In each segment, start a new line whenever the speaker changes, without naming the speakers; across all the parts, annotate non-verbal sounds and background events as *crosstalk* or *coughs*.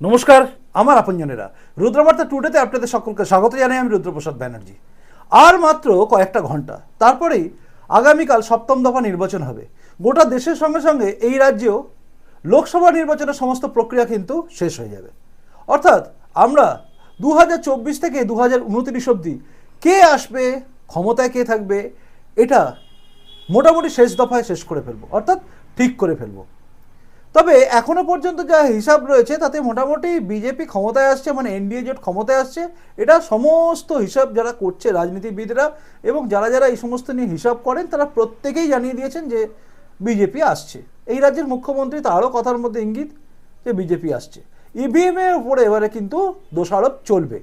নমস্কার, আমার আপনজনেরা। রুদ্রবার্তা টুডেতে আপনাদের সকলকে স্বাগত জানাই আমি রুদ্রপ্রসাদ ব্যানার্জি। আর মাত্র কয়েকটা ঘণ্টা, তারপরেই আগামীকাল সপ্তম দফা নির্বাচন হবে। গোটা দেশের সঙ্গে সঙ্গে এই রাজ্যেও লোকসভা নির্বাচনের সমস্ত প্রক্রিয়া কিন্তু শেষ হয়ে যাবে। অর্থাৎ আমরা দু হাজার চব্বিশ থেকে দু হাজার উনত্রিশ অব্দি কে আসবে, ক্ষমতায় কে থাকবে, এটা মোটামুটি শেষ দফায় শেষ করে ফেলব। অর্থাৎ ঠিক করে ফেলব। তবে এখনও পর্যন্ত যা হিসাব রয়েছে, তাতে মোটামুটি বিজেপি ক্ষমতায় আসছে মানে এনডিএ জোট ক্ষমতায় আসছে, এটা সমস্ত হিসাব যারা করছে রাজনীতিবিদরা এবং যারা যারা এই সমস্ত নিয়ে হিসাব করেন, তারা প্রত্যেকেই জানিয়ে দিয়েছেন যে বিজেপি আসছে। এই রাজ্যের মুখ্যমন্ত্রী তারও কথার মধ্যে ইঙ্গিত যে বিজেপি আসছে। ইভিএম এর উপরে এবারে কিন্তু দোষারোপ চলবে।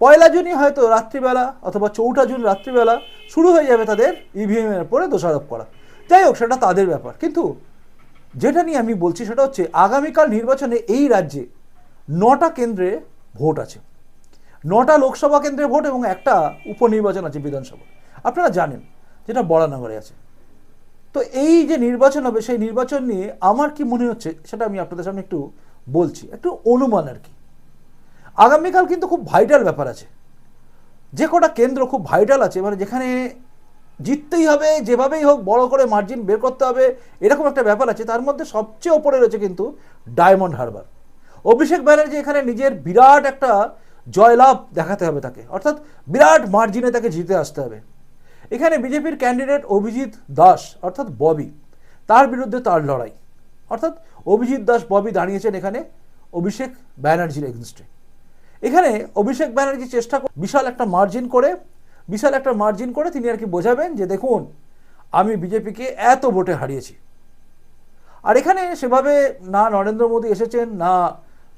পয়লা জুনই হয়তো রাত্রিবেলা অথবা চৌঠা জুন রাত্রিবেলা শুরু হয়ে যাবে তাদের ইভিএম এর উপরে দোষারোপ করা। যাই হোক, সেটা তাদের ব্যাপার। কিন্তু যেটা নিয়ে আমি বলছি সেটা হচ্ছে আগামীকাল নির্বাচনে এই রাজ্যে নটা কেন্দ্রে ভোট আছে। নটা লোকসভা কেন্দ্রে ভোট এবং একটা উপনির্বাচন আছে বিধানসভা আপনারা জানেন যেটা বড়ানগরে আছে। তো এই যে নির্বাচন হবে, সেই নির্বাচন নিয়ে আমার কি মনে হচ্ছে সেটা আমি আপনাদের সামনে একটু বলছি, একটু অনুমান আর কি। আগামীকাল কিন্তু খুব ভাইটাল ব্যাপার আছে। যে কটা কেন্দ্র খুব ভাইটাল আছে মানে যেখানে জিততেই হবে, যেভাবেই হোক বড় করে মার্জিন বের করতে হবে, এরকম একটা ব্যাপার আছে। তার মধ্যে সবচেয়ে ওপরে রয়েছে কিন্তু ডায়মন্ড হারবার অভিষেক ব্যানার্জি এখানে নিজের বিরাট একটা জয়লাভ দেখাতে হবে তাকে। অর্থাৎ বিরাট মার্জিনে তাকে জিতে আসতে হবে। এখানে বিজেপির ক্যান্ডিডেট অভিজিৎ দাস, অর্থাৎ ববি, তার বিরুদ্ধে তার লড়াই। অর্থাৎ অভিজিৎ দাস, ববি দাঁড়িয়েছেন এখানে অভিষেক ব্যানার্জির এগেনস্টে এখানে অভিষেক ব্যানার্জি চেষ্টা বিশাল একটা মার্জিন করে বিশাল একটা মার্জিন করে তিনি আর কি বোঝাবেন যে দেখুন, আমি বিজেপিকে এত ভোটে হারিয়েছি। আর এখানে সেভাবে না নরেন্দ্র মোদী এসেছেন, না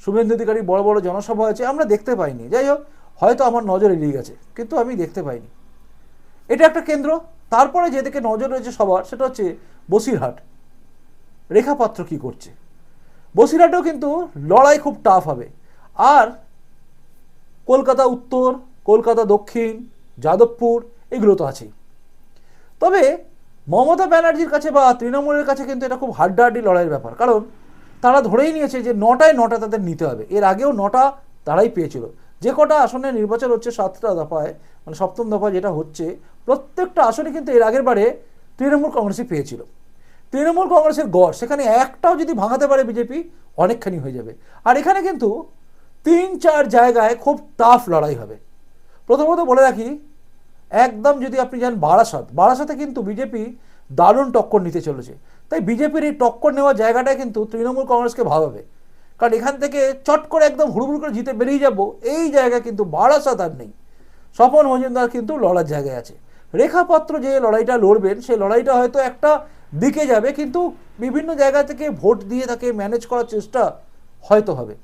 শুভেন্দু অধিকারী বড় বড় জনসভা আছে আমরা দেখতে পাইনি। যাই হোক, হয়তো আমার নজর এড়িয়ে গেছে, কিন্তু আমি দেখতে পাইনি। এটা একটা কেন্দ্র। তারপরে যেদিকে নজর রয়েছে সবার, সেটা হচ্ছে বসিরহাট। রেখাপাত্র কি করছে? বসিরহাটেও কিন্তু লড়াই খুব টাফ হবে। আর কলকাতা উত্তর, কলকাতা দক্ষিণ যাদবপুর, এগুলো তো আছেই। তবে মমতা ব্যানার্জির কাছে বা তৃণমূলের কাছে কিন্তু এটা খুব হাড্ডাহাড্ডি লড়াইয়ের ব্যাপার। কারণ তারা ধরেই নিয়েছে যে নটায় নটা তাদের নিতে হবে। এর আগেও নটা তারাই পেয়েছিল। যে কটা আসনে নির্বাচন হচ্ছে সাতটা দফায় মানে সপ্তম দফায় যেটা হচ্ছে, প্রত্যেকটা আসনে কিন্তু এর আগের বারে তৃণমূল কংগ্রেসই পেয়েছিল। তৃণমূল কংগ্রেসের গড়, সেখানে একটাও যদি ভাঙাতে পারে বিজেপি, অনেকখানি হয়ে যাবে। আর এখানে কিন্তু তিন চার জায়গায় খুব টাফ লড়াই হবে। প্রথমত বলে রাখি, একদম যদি আপনি যান বারাসাত, বারাসাতে কিন্তু বিজেপি দারুণ টক্কর নিতে চলেছে। তাই বিজেপির এই টক্কর নেওয়ার জায়গাটা কিন্তু তৃণমূল কংগ্রেসকে ভাবাবে কারণ এখান থেকে চট করে একদম হুড়ুহুড় করে জিতে বেরিয়ে যাব, এই জায়গা কিন্তু বারাসাত আর নেই। স্বপন মজুমদার কিন্তু লড়ার জায়গায় আছে। রেখাপত্র যে লড়াইটা লড়বেন, সেই লড়াইটা হয়তো একটা দিকে যাবে, কিন্তু বিভিন্ন জায়গা থেকে ভোট দিয়ে তাকে ম্যানেজ করার চেষ্টা হয়তো হবে।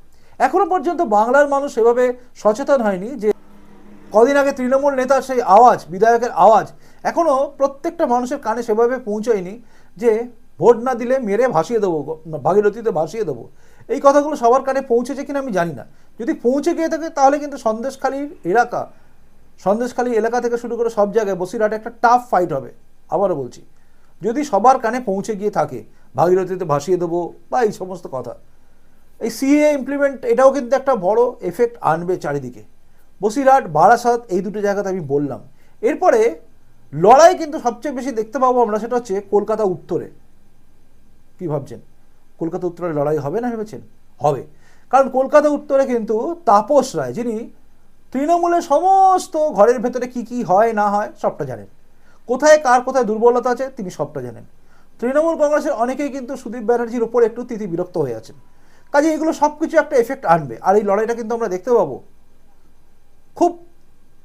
এখনও পর্যন্ত বাংলার মানুষ সেভাবে সচেতন হয়নি যে কদিন আগে তৃণমূল নেতার সেই আওয়াজ, বিধায়কের আওয়াজ এখনও প্রত্যেকটা মানুষের কানে সেভাবে পৌঁছয়নি যে ভোট না দিলে মেরে ভাসিয়ে দেবো, ভাগীরথীতে ভাসিয়ে দেবো। এই কথাগুলো সবার কানে পৌঁছেছে কিনা আমি জানি না। যদি পৌঁছে গিয়ে থাকে, তাহলে কিন্তু সন্দেশখালীর এলাকা, সন্দেশখালী এলাকা থেকে শুরু করে সব জায়গায় বসিরহাটে একটা টাফ ফাইট হবে, আবারও বলছি। যদি সবার কানে পৌঁছে গিয়ে থাকে, ভাগীরথীতে ভাসিয়ে দেবো বা এই সমস্ত কথা, এই সিএ ইমপ্লিমেন্ট এটাও কিন্তু একটা বড় এফেক্ট আনবে চারিদিকে। বসিরহাট, বারাসাত এই দুটো জায়গাতে আমি বললাম। এরপরে লড়াই কিন্তু সবচেয়ে বেশি দেখতে পাবো আমরা, সেটা হচ্ছে কলকাতা উত্তরে। কি ভাবছেন? কলকাতা উত্তরে লড়াই হবে না ভেবেছেন? হবে। কারণ কলকাতা উত্তরে কিন্তু তাপস রায়, যিনি তৃণমূলের সমস্ত ঘরের ভেতরে কি কি হয় না হয় সবটা জানেন। কোথায় কার কোথায় দুর্বলতা আছে তিনি সবটা জানেন। তৃণমূল কংগ্রেসের অনেকেই কিন্তু সুদীপ ব্যানার্জির উপর একটু তিথি বিরক্ত হয়ে আছেন। কাজে এগুলো সব কিছু একটা এফেক্ট আনবে। আর এই লড়াইটা কিন্তু আমরা দেখতে পাবো খুব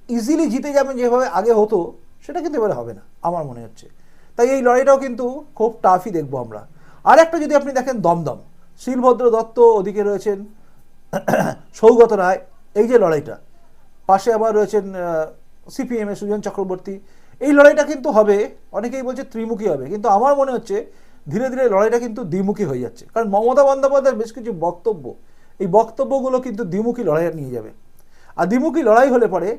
ইজিলি জিতে যাবেন যেভাবে আগে হতো, সেটা কিন্তু এবারে হবে না, আমার মনে হচ্ছে। তাই এই লড়াইটাও কিন্তু খুব টাফই দেখব আমরা। আর একটা যদি আপনি দেখেন, দমদম। শিলভদ্র দত্ত ওদিকে রয়েছেন, *coughs* সৌগত রায়, এই যে লড়াইটা। পাশে আবার রয়েছেন সিপিএম এর সুজন চক্রবর্তী। এই লড়াইটা কিন্তু হবে, অনেকেই বলছে ত্রিমুখী হবে, কিন্তু আমার মনে হচ্ছে ধীরে ধীরে লড়াইটা কিন্তু দ্বিমুখী হয়ে যাচ্ছে। কারণ মমতা বন্দ্যোপাধ্যায়ের বেশ কিছু বক্তব্য, এই বক্তব্যগুলো কিন্তু দ্বিমুখী লড়াইয়ে নিয়ে যাবে। আর দ্বিমুখী লড়াই হলে পরে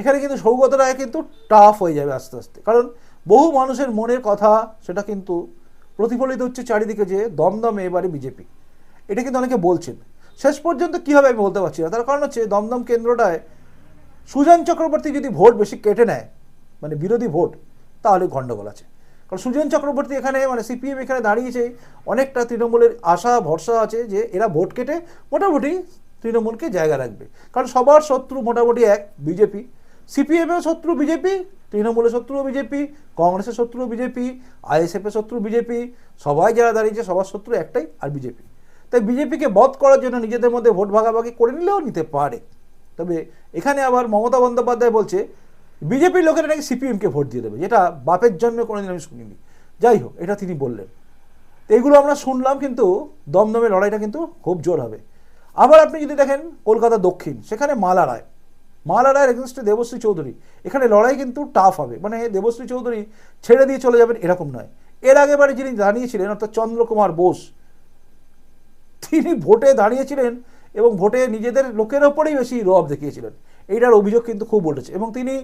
এখানে কিন্তু সৌগত রায় কিন্তু টাফ হয়ে যাবে আস্তে আস্তে। কারণ বহু মানুষের মনের কথা সেটা কিন্তু প্রতিফলিত হচ্ছে চারিদিকে যে দমদমে এবারে বিজেপি। এটা কিন্তু অনেকে বলছেন। শেষ পর্যন্ত কী হবে আমি বলতে পারছি না। তার কারণ হচ্ছে দমদম কেন্দ্রটায় সুজন চক্রবর্তী যদি ভোট বেশি কেটে নেয় মানে বিরোধী ভোট, তাহলে গণ্ডগোল আছে। কারণ সুজন চক্রবর্তী এখানে মানে সিপিএম এখানে দাঁড়িয়েছে, অনেকটা তৃণমূলের আশা, ভরসা আছে যে এরা ভোট কেটে মোটামুটি তৃণমূলকে জায়গা রাখবে। কারণ সবার শত্রু মোটামুটি এক, বিজেপি। সিপিএমের শত্রু বিজেপি, তৃণমূলের শত্রু বিজেপি, কংগ্রেসের শত্রু বিজেপি, আইএসএফের শত্রু বিজেপি, সবাই যারা দাঁড়িয়েছে সবার শত্রু একটাই আর বিজেপি। তাই বিজেপিকে বধ করার জন্য নিজেদের মধ্যে ভোট ভাগাভাগি করে নিলেও নিতে পারে। তবে এখানে আবার মমতা বন্দ্যোপাধ্যায় বলছে বিজেপির লোকেরা নাকি সিপিএমকে ভোট দিয়ে দেবে, যেটা বাপের জন্মে কোনোদিন আমি শুনিনি। যাই হোক, এটা তিনি বললেন। তো এইগুলো আমরা শুনলাম, কিন্তু দমদমের লড়াইটা কিন্তু খুব জোর হবে। আবার আপনি যদি দেখেন কলকাতা দক্ষিণ, সেখানে মালা রায়। মালা রায়ের এগেনস্টে দেবশ্রী চৌধুরী। এখানে লড়াই কিন্তু টাফ হবে। মানে দেবশ্রী চৌধুরী ছেড়ে দিয়ে চলে যাবেন এরকম নয়। এর আগেবারে যিনি দাঁড়িয়েছিলেন, অর্থাৎ চন্দ্রকুমার বোস, তিনি ভোটে দাঁড়িয়েছিলেন এবং ভোটে নিজেদের লোকের ওপরেই বেশি রব দেখিয়েছিলেন। এইটার অভিযোগ কিন্তু খুব উঠেছে এবং তিনি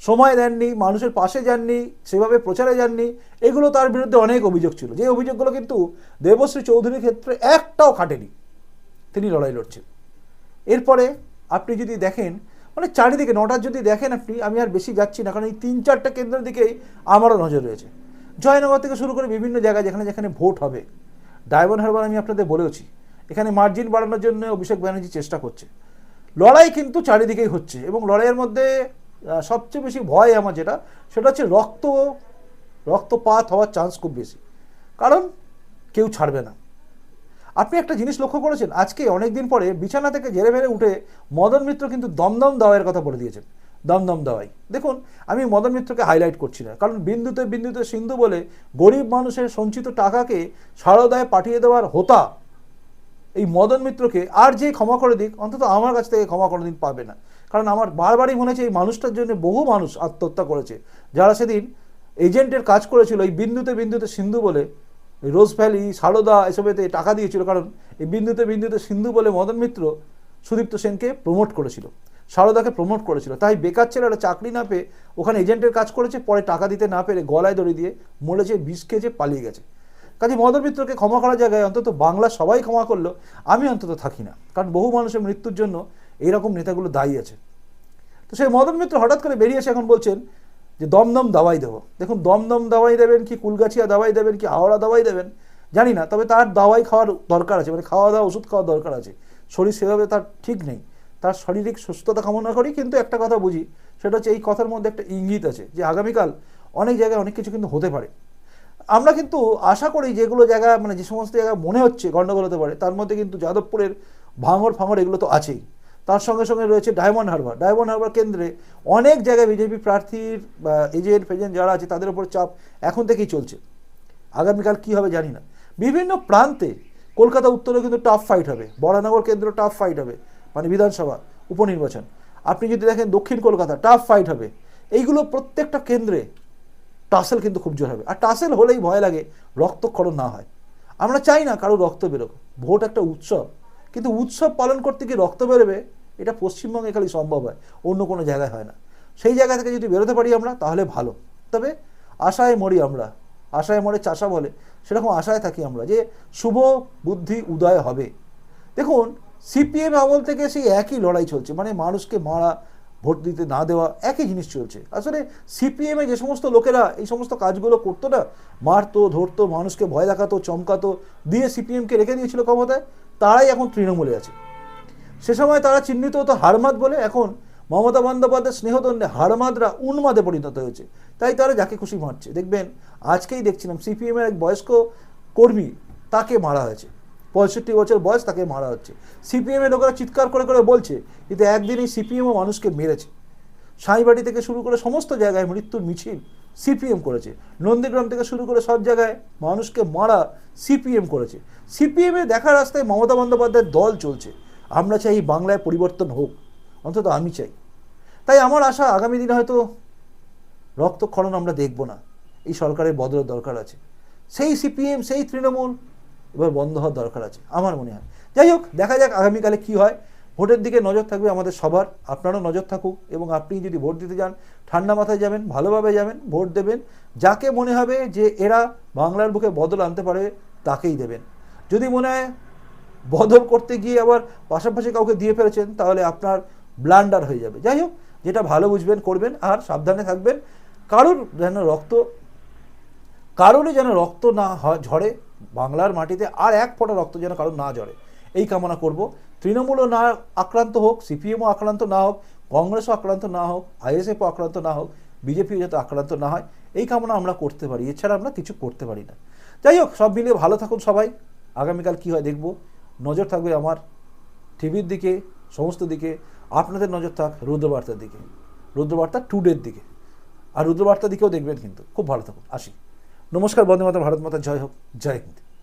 সময় দেননি, মানুষের পাশে যাননি, সেভাবে প্রচারে যাননি, এগুলো তার বিরুদ্ধে অনেক অভিযোগ ছিল। যে অভিযোগগুলো কিন্তু দেবশ্রী চৌধুরীর ক্ষেত্রে একটাও খাটেনি। তিনি লড়াই লড়ছেন। এরপরে আপনি যদি দেখেন মানে চারিদিকে, নটার যদি দেখেন আপনি, আমি আর বেশি যাচ্ছি না, কারণ এই তিন চারটা কেন্দ্রের দিকেই আমারও নজর রয়েছে। জয়নগর থেকে শুরু করে বিভিন্ন জায়গায় যেখানে যেখানে ভোট হবে, ডায়মন্ড হারবার আমি আপনাদের বলেওছি, এখানে মার্জিন বাড়ানোর জন্য অভিষেক ব্যানার্জি চেষ্টা করছে। লড়াই কিন্তু চারিদিকেই হচ্ছে এবং লড়াইয়ের মধ্যে সবচেয়ে বেশি ভয় আমার যেটা, সেটা হচ্ছে রক্ত, রক্তপাত হওয়ার চান্স খুব বেশি। কারণ কেউ ছাড়বে না। আপনি একটা জিনিস লক্ষ্য করেছেন? আজকে অনেক দিন পরে বিছানা থেকে জেরে ভেরে উঠে মদন মিত্র কিন্তু দমদম দাওয়াইয়ের কথা বলে দিয়েছেন। দমদম দাওয়াই। দেখুন, আমি মদন মিত্রকে হাইলাইট করছি না। কারণ বিন্দুতে বিন্দুতে সিন্ধু বলে গরিব মানুষের সঞ্চিত টাকাকে সারদায় পাঠিয়ে দেওয়ার হোতা এই মদন মিত্রকে আর যে ক্ষমা করে দিক, অন্তত আমার কাছ থেকে ক্ষমা করে দিন পাবে না। কারণ আমার বারবারই মনে হচ্ছে এই মানুষটার জন্য বহু মানুষ আত্মহত্যা করেছে। যারা সেদিন এজেন্টের কাজ করেছিল এই বিন্দুতে বিন্দুতে সিন্ধু বলে রোজ ভ্যালি সারদা এসবেতে টাকা দিয়েছিল। কারণ এই বিন্দুতে বিন্দুতে সিন্ধু বলে মদন মিত্র সুদীপ্ত সেনকে প্রমোট করেছিল। সারদাকে প্রমোট করেছিল। তাই বেকার ছেলেরা চাকরি না পেয়ে ওখানে এজেন্টের কাজ করেছে, পরে টাকা দিতে না পেরে গলায় দড়ি দিয়ে মরেছে, বিষ খেয়েছে, পালিয়ে গেছে। কাজে মদন মিত্রকে ক্ষমা করার জায়গায় অন্তত বাংলা সবাই ক্ষমা করল। আমি অন্তত থাকি না। কারণ বহু মানুষের মৃত্যুর জন্য এইরকম নেতাগুলো দায়ী আছে। তো সেই মদন মিত্র হঠাৎ করে বেরিয়ে এসে এখন বলছেন যে দমদম দাওয়াই দেবো। দেখুন, দমদম দাওয়াই দেবেন কি কুলগাছিয়া দাওয়াই দেবেন কি হাওড়া দাওয়াই দেবেন? জানি না, তবে তার দাওয়াই খাওয়ার দরকার আছে মানে খাওয়া দাওয়া, ওষুধ খাওয়ার দরকার আছে। শরীর সেভাবে তার ঠিক নেই। তার শারীরিক সুস্থতা কামনা করি, কিন্তু একটা কথা বুঝি, সেটা হচ্ছে এই কথার মধ্যে একটা ইঙ্গিত আছে যে আগামীকাল অনেক জায়গায় অনেক কিছু কিন্তু হতে পারে। আমরা কিন্তু আশা করি যেগুলো জায়গা মানে যে সমস্ত জায়গা মনে হচ্ছে গণ্ডগোল হতে পারে, তার মধ্যে কিন্তু যাদবপুরের ভাঙর ফাঙর এগুলো তো আছেই। তার সঙ্গে সঙ্গে রয়েছে ডায়মন্ড হারবার। ডায়মন্ড হারবার কেন্দ্রে অনেক জায়গায় বিজেপি প্রার্থীর এজেন্ট, ফেজেন্ট যারা আছে, তাদের উপর চাপ এখন থেকেই চলছে। আগামীকাল কি হবে জানি না। বিভিন্ন প্রান্তে কলকাতা, উত্তরে কিন্তু টাফ ফাইট হবে। বরানগর কেন্দ্র টাফ ফাইট হবে। মানে বিধানসভা উপনির্বাচন। আপনি যদি দেখেন দক্ষিণ কলকাতা টাফ ফাইট হবে। এইগুলো প্রত্যেকটা কেন্দ্রে টাসেল কিন্তু খুব জোর হবে। আর টাসেল হলেই ভয় লাগে রক্তক্ষরণ না হয়। আমরা চাই না কারও রক্ত বেরোক। ভোট একটা উৎসব। কিন্তু উৎসব পালন করতে গিয়ে রক্ত বেরোবে এটা পশ্চিমবঙ্গে খালি সম্ভব হয়, অন্য কোনো জায়গায় হয় না। সেই জায়গা থেকে যদি বেরোতে পারি আমরা, তাহলে ভালো। তবে আশায় মরি আমরা, আশায় মরে চাষা বলে, সেরকম আশায় থাকি আমরা যে শুভ বুদ্ধি উদয় হবে। দেখুন সিপিএম আমল থেকে সেই একই লড়াই চলছে মানে মানুষকে মারা, ভোট দিতে না দেওয়া, একই জিনিস চলছে। আসলে সিপিএমে যে সমস্ত লোকেরা এই সমস্ত কাজগুলো করতো না, মারতো, ধরতো, মানুষকে ভয় দেখাতো, চমকাতো, দিয়ে সিপিএমকে রেখে দিয়েছিল ক্ষমতায়, তারাই এখন তৃণমূলে আছে। সে সময় তারা চিহ্নিত হতো হারমাদ বলে। এখন মমতা বন্দ্যোপাধ্যায় স্নেহদণ্ডে হারমাদরা উন্মাদে পরিণত হয়েছে। তাই তারা যাকে খুশি মারছে। দেখবেন, আজকেই দেখছিলাম সিপিএমের এক বয়স্ক কর্মী তাকে মারা হয়েছে। পঁয়ষট্টি বছর বয়স তাকে মারা হচ্ছে। সিপিএমের লোকেরা চিৎকার করে করে বলছে, কিন্তু একদিন এই সিপিএমও মানুষকে মেরেছে। সাঁইবাড়ি থেকে শুরু করে সমস্ত জায়গায় মৃত্যুর মিছিল সিপিএম করেছে। নন্দীগ্রাম থেকে শুরু করে সব জায়গায় মানুষকে মারা সিপিএম করেছে। সিপিএমে দেখা রাস্তায় মমতা বন্দ্যোপাধ্যায়ের দল চলছে। আমরা চাই বাংলায় পরিবর্তন হোক, অন্তত আমি চাই। তাই আমার আশা আগামী দিনে হয়তো রক্তক্ষরণ আমরা দেখব না। এই সরকারের বদলের দরকার আছে। সেই সিপিএম, সেই তৃণমূল এবার বন্ধ হওয়ার দরকার আছে, আমার মনে হয়। যাই হোক, দেখা যাক আগামীকালে কি হয়। ভোটের দিকে নজর থাকবে আমাদের সবার। আপনারও নজর থাকুক এবং আপনি যদি ভোট দিতে যান, ঠান্ডা মাথায় যাবেন, ভালোভাবে যাবেন, ভোট দেবেন। যাকে মনে হবে যে এরা বাংলার বুকে বদল আনতে পারে, তাকেই দেবেন। যদি মনে হয় বদল করতে গিয়ে আবার পাশাপাশি কাউকে দিয়ে ফেলেছেন, তাহলে আপনার ব্লান্ডার হয়ে যাবে। যাই হোক, যেটা ভালো বুঝবেন, করবেন, আর সাবধানে থাকবেন। কারোর যেন রক্ত, কারোরই যেন রক্ত না ঝরে বাংলার মাটিতে, আর এক ফোঁটা রক্ত যেন কারোর না ঝরে। এই কামনা করব। তৃণমূলও না আক্রান্ত হোক, সিপিএমও আক্রান্ত না হোক, কংগ্রেসও আক্রান্ত না হোক, আইএসএফও আক্রান্ত না হোক, বিজেপিও যাতে আক্রান্ত না হয়, এই কামনা আমরা করতে পারি। এছাড়া আমরা কিছু করতে পারি না। যাই হোক, সব মিলিয়ে ভালো থাকুন সবাই। আগামীকাল কী হয় দেখব। নজর থাকবে আমার টিভির দিকে, সমস্ত দিকে, আপনাদের নজর থাক রুদ্রবার্তার দিকে, রুদ্রবার্তা টুডের দিকে। আর রুদ্রবার্তার দিকেও দেখবেন কিন্তু। খুব ভালো থাকুন। আসি। নমস্কার, বন্দে মাতা ভারত মাতা, জয় হোক, জয় হিন্দ।